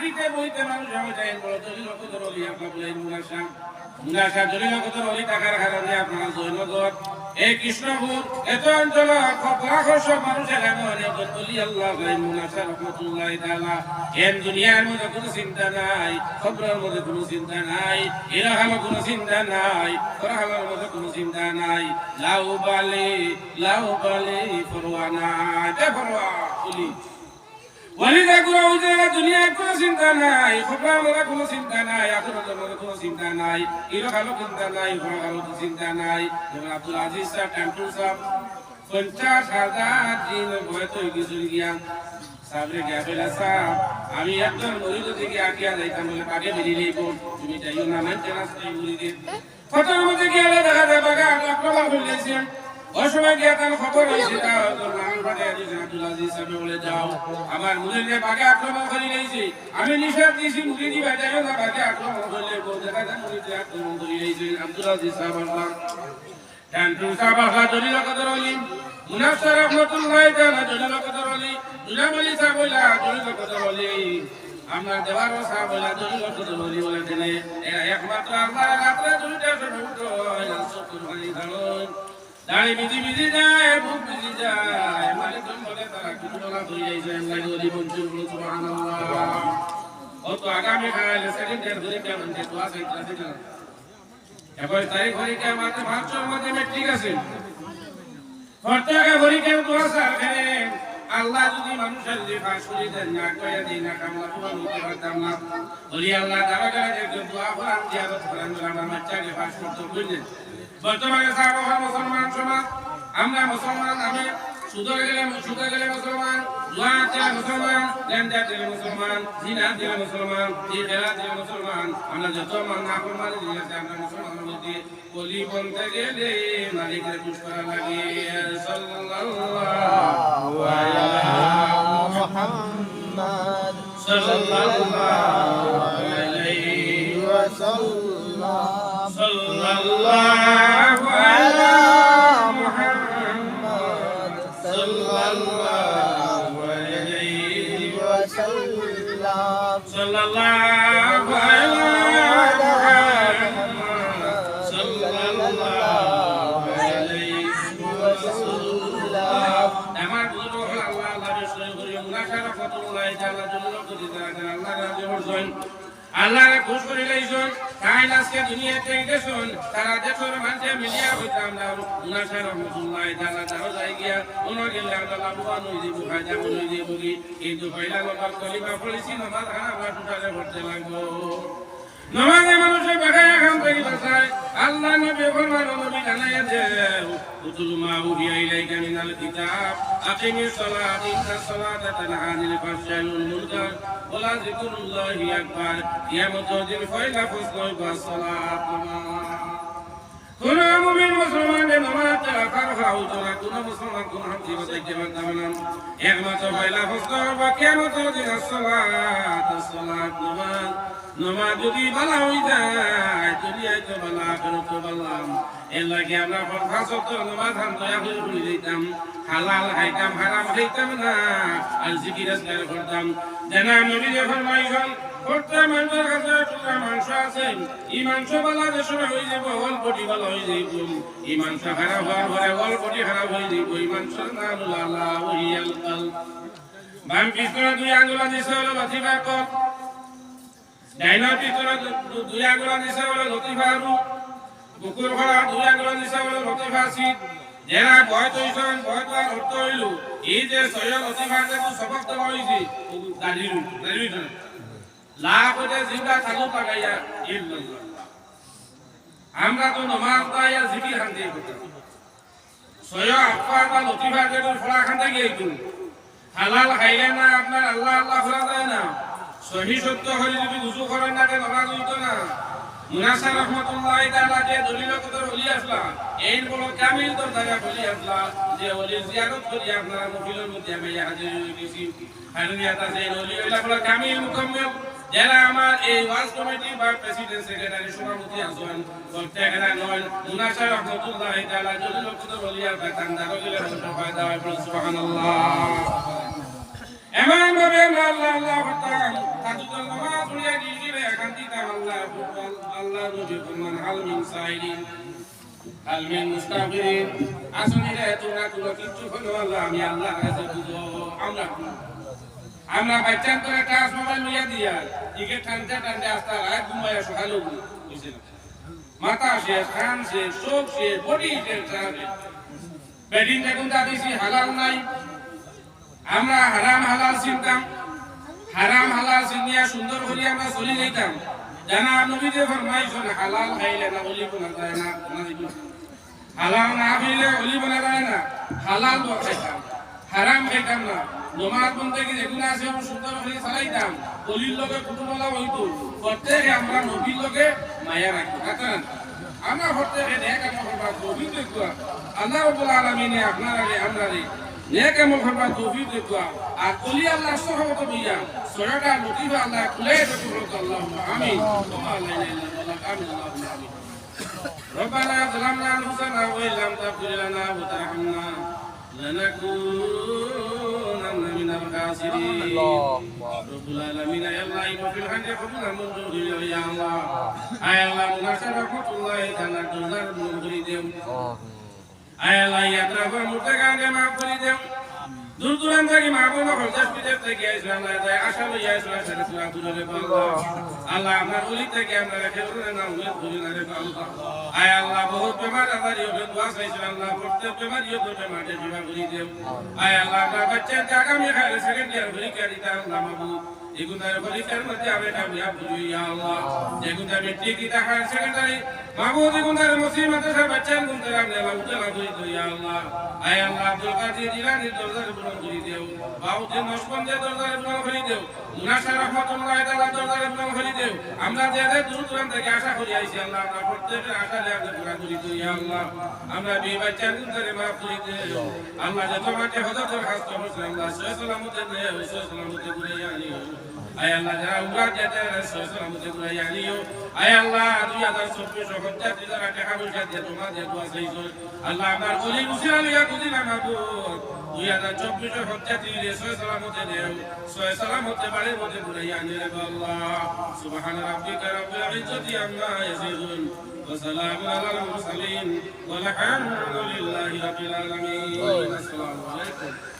মাটিতে বইতে মানুষ আমি চাই বড় দলিল কত রলি আপনার বলেন মুনাশা মুনাশা দলিল কত রলি টাকার কারণে আপনারা জৈনগর এই কৃষ্ণপুর এত অঞ্চল লাখশ মানুষ এখানে অনেক দলি আল্লাহ ভাই মুনাশা রহমতুল্লাহ এর দুনিয়ার মধ্যে কোনো চিন্তা নাই, খবরের মধ্যে কোনো চিন্তা নাই ইরাহালো কোনো চিন্তা নাই পরহালোর মধ্যে কোনো চিন্তা নাই। লাউ বালি লাউ বালি তে ফরওয়া ওয়ালিদা গুলো উজে দুনিয়ার কোনো চিন্তা নাই, খবরের মধ্যে কোনো চিন্তা নাই মধ্যে কোনো চিন্তা নাই ইরাহালো চিন্তা নাই পরহালো চিন্তা নাই। যেমন আব্দুল আজিজ পঞ্চাশ হাজার দিন ভয় তো কিছু গিয়া। সাবরে সাহেব আমি একজন মরিদ থেকে আকিয়া যাইতাম বলে পাকে বেরিয়ে তুমি যাইও না সেই মুরিদের। গিয়ে দেখা যায় বাগা ওই সময় গিয়ে তার খবর হয়েছে আমার মুরিদের বাগে আক্রমণ করে নিয়েছে আমি নিষেধ দিয়েছি মুরিদি বাজাইও না বাগে আক্রমণ করলে দেখা যায় মুরিদে আক্রমণ করে নিয়েছে আব্দুল আজিজ সাহেব আল্লাহ টান্টু সাহেব আল্লাহ জলিল কদর হলি মুনাফসার রহমতুল্লাহ তাআলা জলিল কদর হলি দুলামলি সাহেব বলা জলিল কদর হলি আমরা দেওয়ার সাহেব বলা জলিল কদর হলি বলে দিলে একমাত্র আল্লাহ রাত্রে দুইটা সমুদ্র শুকুর হলি ধারণ দাঁড়ি বিধি বিধি যায় বুক বিধি যায়। মালিক বলে, তারা কিছু বলা হয়ে যাইছে আমরা গলি মঞ্জুর বলে, সুবহানাল্লাহ। অত আগামী কালে সেকেন্ড ইয়ার ধরে কেমন যে দোয়া চাইতে আছে এবার তারিখ পরীক্ষা মাত্র পাঁচশোর মধ্যে মেট্রিক আছে। প্রত্যেকে পরীক্ষা দোয়া সারখানে আল্লাহ যদি মানুষের যদি ফাঁস করে দেন, না কয়ে দিই না কামলা তোমার হতে পারতাম না বলি, আল্লাহ তারা করে একজন দোয়া করান, জিয়ারত করান আমার বাচ্চাকে ফাঁস করতে বুঝলেন বর্তমানে সারা মুসলমান সমাজ, আমরা মুসলমান, আমি সুদরে গেলে সুদে গেলে মুসলমান জুয়া দিলে মুসলমান লেনদেন দিলে মুসলমান জিনা দিলে মুসলমান খেলা দিলে মুসলমান, আমরা যত মান না প্রমাণ দিয়েছে আমরা মুসলমানের মধ্যে কলি বলতে গেলে মালিকের খুশ করা লাগে সাল্লাল্লাহু আলা মুহাম্মদ সাল্লাল্লাহু আলাইহি ওয়াসাল্লাম আমার বুজুর্গ হল আল্লাহ আল্লাহ বিষ্ণু করি হরজন আল্লাহরে খুশ করে লাইছন তাই আজকে দুনিয়াতে গেছন তারা দেশের মানুষে মিলিয়া হইতাম না মুনাফা রাহমাতুল্লাহ তাআলা তারও যাই গিয়া উনো গেলে আমরা লাভবান হই দিব ফায়দা হই দিব কিন্তু পয়লা লোকাল কলিমা পড়েছি নামাজ খানা আমরা টুটালে ভরতে লাগবো। নমাজে মানুষের বাগায় এখন তৈরি বাসায় আল্লাহ নবী ফরমান নবী জানাইয়া দেও উতুল মা উহিয়া ইলাইকা মিনাল কিতাব, আকিমিস সালাত, ইন্না সালাতা তানহা আনিল ফাহশাই ওয়াল মুনকার ফয়লা কোন মুসলমান কোন হামজি বাজাইতে পারতাম না। একমাত্র পয়লা ফসল বা কিয়ামত দিন সালাত সালাত নামাজ। নামাজ যদি বালা হয়ে যায় দুনিয়ায় তো বালা আখেরাত তো বালাম। এর লাগে আমরা ফাঁসত তো নামাজ হাম দয়া করে ভুলে দিতাম। হালাল না, আর জিকির আজকার করতাম। জানা নবী যে ফরমাইছেন, প্রত্যেক মানুষের কাছে মাংস আছে। এই মাংস বালা যে সময় যাব অল্পটি বালা হয়ে মাংস খারাপ হওয়ার পরে অল্পটি খারাপ হয়ে যাইব। এই নাম আল্লাহ ওহিয়াল কাল। বাম পিছনে দুই আঙ্গুলা দিছে হলো লতিফা কল ডাইনার পিছনে দু- দুই আঙ্গুলা দিছে হলো লতিফা রু বুকুর ভরা দুই আঙ্গুলা দিছে হলো লতিফা সিট যারা ভয় তৈছেন ভয় আর অর্থ হইল এই যে সৈয় লতিফা যে সবক দেওয়া হয়েছে দাঁড়িয়ে দাঁড়িয়ে লাভ হইতে জিন্দা চালু পাকাইয়া ইল্লাল্লাহ আমরা তো নমাজ দাইয়া জিকির খান দিয়ে করতাম সয় আফা বা লতিফা যেটা ফলা খান থেকে একটু হালাল খাইলে না আপনার আল্লাহ আল্লাহ ফলা যায় না সহি সত্য হলে যদি উজু করেন না নমাজ হইতো না। মুনাসা রহমতুল্লাহ তাআলা যে দলিল কদর ওলি আসলা এই বড় কামিল তো দাদা বলি আসলা যে ওলি জিয়ারত করি আপনারা মফিলের মধ্যে আমি হাজির গেছি। হারিয়াত আছে ওলি ওলা বড় কামিল মুকম্মল যারা আমার এই ওয়াজ কমিটি বা প্রেসিডেন্ট সেক্রেটারি সভাপতি আছেন প্রত্যেকেরা নয় মুনাসা রহমতুল্লাহ তাআলা দলিল কদর ওলি আর বেতন দারো গেলে ফায়দা হয় সুবহানাল্লাহ। এমন ভাবে আল্লাহ আল্লাহ করতাম তাদের জন্য আল্লাহ আল্লাহ নবী ফরমান হাল মিন সাইলিন হাল মিন মুস্তাগফিরিন আসুনি রে তোমরা কোনো কিছু হলো আল্লাহ আমি আল্লাহর কাছে বুঝো আমরা আমরা বাচ্চার করে টাচ মোবাইল মিয়া দিয়া ইকে টানতে টানতে আস্তে রাত ঘুমায় সকালে বুঝছে মাথা শেষ, কান শেষ, চোখ শেষ, বডি শেষ বেডিং দেখুন দিছি, হালাল নাই। আমরা হারাম হালাল চিনতাম, হারাম হালাল চিনিয়া সুন্দর করে আমরা চলি যাইতাম। জানা নবীতে ফরমাইছেন হালাল খাইলে না অলি বোনা যায় না। হালাল না খাইলে অলি বোনা যায় না, হালাল খাইতাম। হারাম খাইতাম না। নমাজ বন্ধে কি যেগুলো আছে আমি সুন্দর করে চালাইতাম। অলির লগে কুটুমলা হইতো। প্রত্যেকে আমরা নবীর লগে মায়া রাখতো কারণ আমরা প্রত্যেকে করবার তৌফিক দেখুয়া আল্লাহ রাব্বুল আলামিনে আপনারা আমরা নেক আমল করবার তৌফিক দেখুয়া আর অলি আল্লাহ সহমত বইয়া সরটা লতিফা আল্লাহ খুলে দেখুন আল্লাহ আমিন ওয়া লা ইলাহা ইল্লাল্লাহ আমিন আল্লাহুম্মা আমিন ربنا ظلمنا انفسنا وان لم تغفر لنا وترحمنا لنكونن من الخاسرين رب العالمين يا الله وفي الحج قبل منظور يا الله اي الله مناسب رحمه الله تعالى تزار من غريدهم আয় আল্লাহ ইয়াত্রা করে মুর্তে গানে মাফ দেও দূর দূরান্ত থেকে মা বোন হরদাস আইসলাম আল্লাহ। আপনার উলি থেকে আমরা রেখে না উলি ধরে না রে আল্লাহ। বহুত বেমার আবার ইয়ে দোয়া চাইছিলাম আল্লাহ, প্রত্যেক বেমার ইয়ে তো বেমারে জীবা দেও আয় আল্লাহ, আপনার বাচ্চাকে আগামী খালে সেকেন্ড ইয়ার পরীক্ষা দিতে আল্লাহ মাহবুব এগুতার পরীক্ষার মধ্যে আমি কামিয়াব করি ইয়া আল্লাহ। যেগুতা মেট্রিক দিতে হায়ার সেকেন্ডারি মাহবুব এগুতার মুসিবতে সব বাচ্চার আমি আল্লাহ উজ্জ্বলা করি তো ইয়া আল্লাহ। আয় আল্লাহ আব্দুল কাদের জিলানি দরজার পূরণ করি দেও। বাউদ্দিন নশবন্দের দরজার পূরণ করি দেও। মুনাসা রহমতুল্লাহ তাআলা দরজার পূরণ করি দেও। আমরা যে যে দূর দূরান্ত থেকে আশা করি আইছি, আল্লাহ আমরা প্রত্যেকের আশা নিয়ে আপনি পুরা করি তো ইয়া আল্লাহ। আমরা বিয়ে বাচ্চার গুনতে মাফ করি দেও। আল্লাহ যত মাঠে আয় আল্লাহ যারা উমরা যেতে সালামতে ঘুরে আনিও আয় আল্লাহ দুই হাজার চব্বিশ হত্যা দুই হাজার টাকা পয়সা দিয়ে তোমার যে দোয়া চাইছো আল্লাহ আমার অলি উসিরা লইয়া বুঝিলাম মাবুদ দুই হাজার চব্বিশ হত্যা দিয়ে সয় সালামতে দেও সয় সালামতে বাড়ির মধ্যে ঘুরে আনি রে আল্লাহ সুবহান রাব্বিকা রাব্বিল ইজ্জতি আম্মা ইয়াসিফুন وسلام على المرسلين والحمد لله رب العالمين السلام عليكم